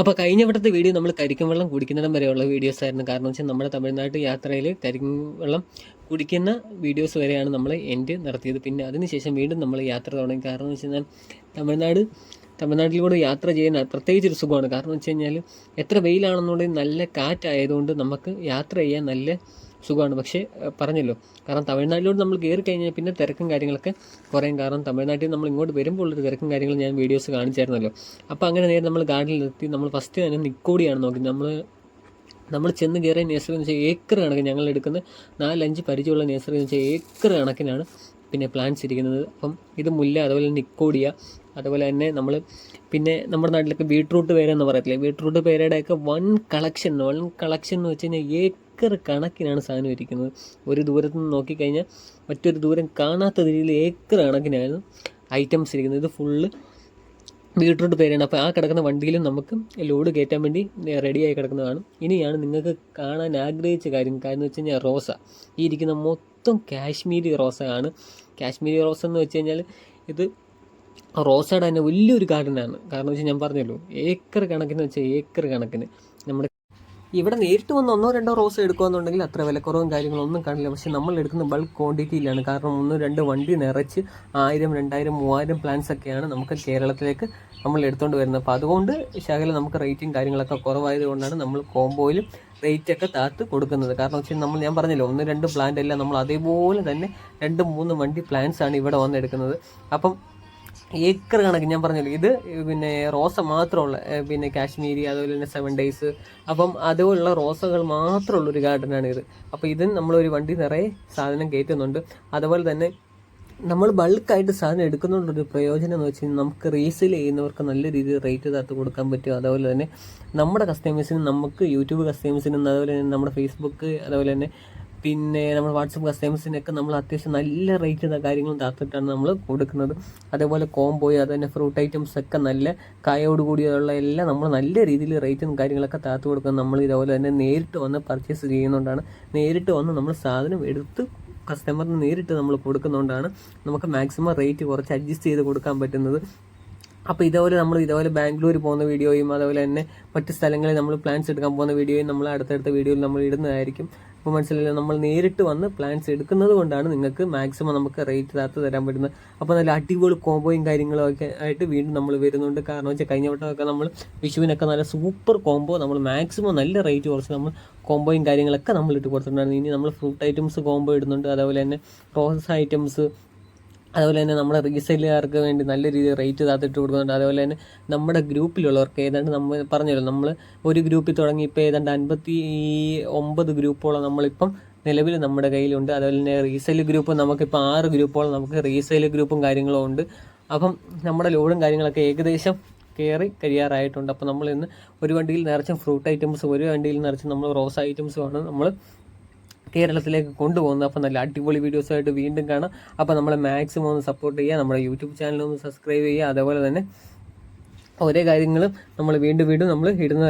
അപ്പോൾ കഴിഞ്ഞ വട്ടത്തെ വീഡിയോ നമ്മൾ കരിക്കും വെള്ളം കുടിക്കുന്നിടം വരെയുള്ള വീഡിയോസ് ആയിരുന്നു. കാരണം വെച്ചാൽ നമ്മുടെ തമിഴ്നാട് യാത്രയിൽ കരിക്കും വെള്ളം കുടിക്കുന്ന വീഡിയോസ് വരെയാണ് നമ്മൾ എൻഡ് നടത്തിയത്. പിന്നെ അതിനുശേഷം വീണ്ടും നമ്മൾ യാത്ര തുടങ്ങി. കാരണം എന്ന് വെച്ച് കഴിഞ്ഞാൽ തമിഴ്നാട് തമിഴ്നാട്ടിലൂടെ യാത്ര ചെയ്യുന്ന പ്രത്യേകിച്ച് ഒരു സുഖമാണ്. കാരണം വെച്ച് കഴിഞ്ഞാൽ എത്ര വെയിലാണെന്നുണ്ടെങ്കിൽ നല്ല കാറ്റായതുകൊണ്ട് നമുക്ക് യാത്ര ചെയ്യാൻ നല്ല സുഖമാണ്. പക്ഷേ പറഞ്ഞല്ലോ കാരണം തമിഴ്നാട്ടിലോട്ട് നമ്മൾ കയറി കഴിഞ്ഞാൽ പിന്നെ തിരക്കും കാര്യങ്ങളൊക്കെ കുറയും. കാരണം തമിഴ്നാട്ടിൽ നമ്മൾ ഇങ്ങോട്ട് വരുമ്പോൾ ഉള്ളൊരു തിരക്കും കാര്യങ്ങളും ഞാൻ വീഡിയോസ് കാണിച്ചായിരുന്നല്ലോ. അപ്പോൾ അങ്ങനെ നേരെ നമ്മൾ ഗാർഡനിലെത്തി. നമ്മൾ ഫസ്റ്റ് തന്നെ നിക്കോടിയാണ് നോക്കി. നമ്മൾ നമ്മൾ ചെന്ന് കയറിയ നേഴ്സറി എന്ന് വെച്ചാൽ ഏക്കർ കണക്കിന് ഞങ്ങൾ എടുക്കുന്ന നാലഞ്ച് പരിചയമുള്ള നേഴ്സറി എന്ന് വെച്ചാൽ ഏക്കർ കണക്കിനാണ് പിന്നെ പ്ലാന്റ്സ് ഇരിക്കുന്നത്. അപ്പം ഇത് മുല്ല അതുപോലെ നിക്കോഡിയ അതുപോലെ തന്നെ നമ്മൾ പിന്നെ നമ്മുടെ നാട്ടിലൊക്കെ ബീട്രൂട്ട് പേര എന്ന് പറയത്തില്ലേ? ബീട്രൂട്ട് പേരയുടെയൊക്കെ വൺ കളക്ഷൻ വൺ കളക്ഷൻ എന്ന് വെച്ച് കഴിഞ്ഞാൽ ഏക്കർ കണക്കിനാണ് സാധനം ഇരിക്കുന്നത്. ഒരു ദൂരത്ത് നിന്ന് നോക്കിക്കഴിഞ്ഞാൽ മറ്റൊരു ദൂരം കാണാത്ത രീതിയിൽ ഏക്കർ കണക്കിനാണ് ഐറ്റംസ് ഇരിക്കുന്നത്. ഇത് ഫുള്ള് ബീട്രൂട്ട് പേരാണ് അപ്പോൾ ആ കിടക്കുന്ന വണ്ടിയിലും നമുക്ക് ലോഡ് കയറ്റാൻ വേണ്ടി റെഡിയായി കിടക്കുന്നതാണ്. ഇനിയാണ് നിങ്ങൾക്ക് കാണാൻ ആഗ്രഹിച്ച കാര്യം. കാര്യം എന്ന് വെച്ച് കഴിഞ്ഞാൽ റോസ. ഈ ഇരിക്കുന്ന മൊത്തം കാശ്മീരി റോസയാണ്. കാശ്മീരി റോസ എന്ന് വെച്ച് കഴിഞ്ഞാൽ ഇത് റോസയുടെ തന്നെ വലിയൊരു ഗാർഡനാണ് കാരണം വെച്ചാൽ ഞാൻ പറഞ്ഞല്ലോ ഏക്കർ കണക്കിന് വെച്ചാൽ ഏക്കർ കണക്കിന്. നമ്മുടെ ഇവിടെ നേരിട്ട് വന്ന് ഒന്നോ രണ്ടോ റോസ് എടുക്കുകയെന്നുണ്ടെങ്കിൽ അത്ര വിലക്കുറവും കാര്യങ്ങളും ഒന്നും കാണില്ല. പക്ഷേ നമ്മൾ എടുക്കുന്ന ബൾക്ക് ക്വാണ്ടിറ്റിയിലാണ് കാരണം ഒന്നും രണ്ട് വണ്ടി നിറച്ച് ആയിരം രണ്ടായിരം മൂവായിരം പ്ലാന്റ്സ് ഒക്കെയാണ് നമുക്ക് കേരളത്തിലേക്ക് നമ്മൾ എടുത്തുകൊണ്ട് വരുന്നത്. അപ്പോൾ അതുകൊണ്ട് ശകല നമുക്ക് റേറ്റും കാര്യങ്ങളൊക്കെ കുറവായതുകൊണ്ടാണ് നമ്മൾ കോംബോയിലും റേറ്റൊക്കെ താത്ത് കൊടുക്കുന്നത്. കാരണം വെച്ചാൽ നമ്മൾ ഞാൻ പറഞ്ഞല്ലോ ഒന്ന് രണ്ട് പ്ലാന്റ് അല്ല നമ്മൾ അതേപോലെ തന്നെ രണ്ട് മൂന്ന് വണ്ടി പ്ലാന്റ്സ് ആണ് ഇവിടെ വന്നെടുക്കുന്നത് അപ്പം ഏക്കർ കണക്ക് ഞാൻ പറഞ്ഞല്ലോ. ഇത് പിന്നെ റോസ മാത്രമുള്ള പിന്നെ കാശ്മീരി അതുപോലെ തന്നെ സെവൻ ഡേയ്സ് അപ്പം അതുപോലുള്ള റോസകൾ മാത്രമുള്ള ഒരു ഗാർഡനാണ് ഇത് അപ്പോൾ ഇത് നമ്മളൊരു വണ്ടി നിറയെ സാധനം കയറ്റുന്നുണ്ട്. അതുപോലെ തന്നെ നമ്മൾ ബൾക്കായിട്ട് സാധനം എടുക്കുന്നതുകൊണ്ടൊരു പ്രയോജനം എന്ന് വെച്ച് കഴിഞ്ഞാൽ നമുക്ക് റീസെയിൽ ചെയ്യുന്നവർക്ക് നല്ല രീതിയിൽ റേറ്റ് താത്ത് കൊടുക്കാൻ പറ്റും. അതുപോലെ തന്നെ നമ്മുടെ കസ്റ്റമേഴ്സിനും നമുക്ക് യൂട്യൂബ് കസ്റ്റമേഴ്സിനും അതുപോലെ തന്നെ നമ്മുടെ ഫേസ്ബുക്ക് അതുപോലെ തന്നെ പിന്നെ നമ്മൾ വാട്സപ്പ് കസ്റ്റമേഴ്സിനൊക്കെ നമ്മൾ അത്യാവശ്യം നല്ല റേറ്റ് കാര്യങ്ങളും താത്തിട്ടാണ് നമ്മൾ കൊടുക്കുന്നത്. അതേപോലെ കോംബോയ് അത് തന്നെ ഫ്രൂട്ട് ഐറ്റംസ് ഒക്കെ നല്ല കായോട് കൂടിയുള്ള എല്ലാം നമ്മൾ നല്ല രീതിയിൽ റേറ്റും കാര്യങ്ങളൊക്കെ താത്തു കൊടുക്കുന്നത് നമ്മൾ ഇതേപോലെ തന്നെ നേരിട്ട് വന്ന് പർച്ചേസ് ചെയ്യുന്നതുകൊണ്ടാണ് നേരിട്ട് വന്ന് നമ്മൾ സാധനം എടുത്ത് കസ്റ്റമറിന് നേരിട്ട് നമ്മൾ കൊടുക്കുന്നതുകൊണ്ടാണ് നമുക്ക് മാക്സിമം റേറ്റ് കുറച്ച് അഡ്ജസ്റ്റ് ചെയ്ത് കൊടുക്കാൻ പറ്റുന്നത്. അപ്പോൾ ഇതേപോലെ നമ്മൾ ഇതേപോലെ ബാംഗ്ലൂർ പോകുന്ന വീഡിയോയും അതേപോലെ തന്നെ മറ്റ് സ്ഥലങ്ങളിൽ നമ്മൾ പ്ലാൻസ് എടുക്കാൻ പോകുന്ന വീഡിയോയും നമ്മൾ അടുത്തടുത്ത വീഡിയോയിൽ നമ്മൾ ഇടുന്നതായിരിക്കും. അപ്പോൾ മനസ്സിലായില്ല നമ്മൾ നേരിട്ട് വന്ന് പ്ലാൻസ് എടുക്കുന്നത് കൊണ്ടാണ് നിങ്ങൾക്ക് മാക്സിമം നമുക്ക് റേറ്റ് താത്ത് തരാൻ പറ്റുന്നത്. അപ്പോൾ നല്ല അടിപൊളി കോംബോയും കാര്യങ്ങളും ഒക്കെ ആയിട്ട് വീണ്ടും നമ്മൾ വരുന്നുണ്ട്. കാരണം വെച്ചാൽ കഴിഞ്ഞ വട്ടമൊക്കെ നമ്മൾ വിഷുവിനൊക്കെ നല്ല സൂപ്പർ കോംബോ നമ്മൾ മാക്സിമം നല്ല റേറ്റ് കുറച്ച് നമ്മൾ കോംബോയും കാര്യങ്ങളൊക്കെ നമ്മൾ ഇട്ട് കൊടുത്തിട്ടുണ്ടായിരുന്നു. ഇനി നമ്മൾ ഫ്രൂട്ട് ഐറ്റംസ് കോംബോ ഇടുന്നുണ്ട്. അതേപോലെ തന്നെ റോസസ് ഐറ്റംസ് അതുപോലെ തന്നെ നമ്മുടെ റീസെയിലുകാർക്ക് വേണ്ടി നല്ല രീതിയിൽ റേറ്റ് താത്തിട്ട് കൊടുക്കുന്നുണ്ട്. അതുപോലെ തന്നെ നമ്മുടെ ഗ്രൂപ്പിലുള്ളവർക്ക് ഏതാണ്ട് നമ്മൾ പറഞ്ഞല്ലോ നമ്മൾ ഒരു ഗ്രൂപ്പിൽ തുടങ്ങി ഇപ്പോൾ ഏതാണ്ട് അൻപത്തി ഒമ്പത് ഗ്രൂപ്പോളം നമ്മളിപ്പം നിലവിൽ നമ്മുടെ കയ്യിലുണ്ട്. അതുപോലെ തന്നെ റീസെയിൽ ഗ്രൂപ്പ് നമുക്കിപ്പോൾ ആറ് ഗ്രൂപ്പോളം നമുക്ക് റീസെയിൽ ഗ്രൂപ്പും കാര്യങ്ങളും ഉണ്ട്. അപ്പം നമ്മുടെ ലോഡും കാര്യങ്ങളൊക്കെ ഏകദേശം കയറി കഴിയാറായിട്ടുണ്ട്. അപ്പോൾ നമ്മൾ ഇന്ന് ഒരു വണ്ടിയിൽ നിറച്ചും ഫ്രൂട്ട് ഐറ്റംസും ഒരു വണ്ടിയിൽ നിറച്ചും നമ്മൾ റോസ് ഐറ്റംസുമാണ് നമ്മൾ കേരളത്തിലേക്ക് കൊണ്ടുപോകുന്നത്. അപ്പോൾ നല്ല അടിപൊളി വീഡിയോസായിട്ട് വീണ്ടും കാണാം. അപ്പോൾ നമ്മളെ മാക്സിമം ഒന്ന് സപ്പോർട്ട് ചെയ്യുക. നമ്മുടെ യൂട്യൂബ് ചാനൽ ഒന്ന് സബ്സ്ക്രൈബ് ചെയ്യുക. അതേപോലെ തന്നെ ഓരോ കാര്യങ്ങളും നമ്മൾ വീണ്ടും വീണ്ടും നമ്മൾ ഇടുന്ന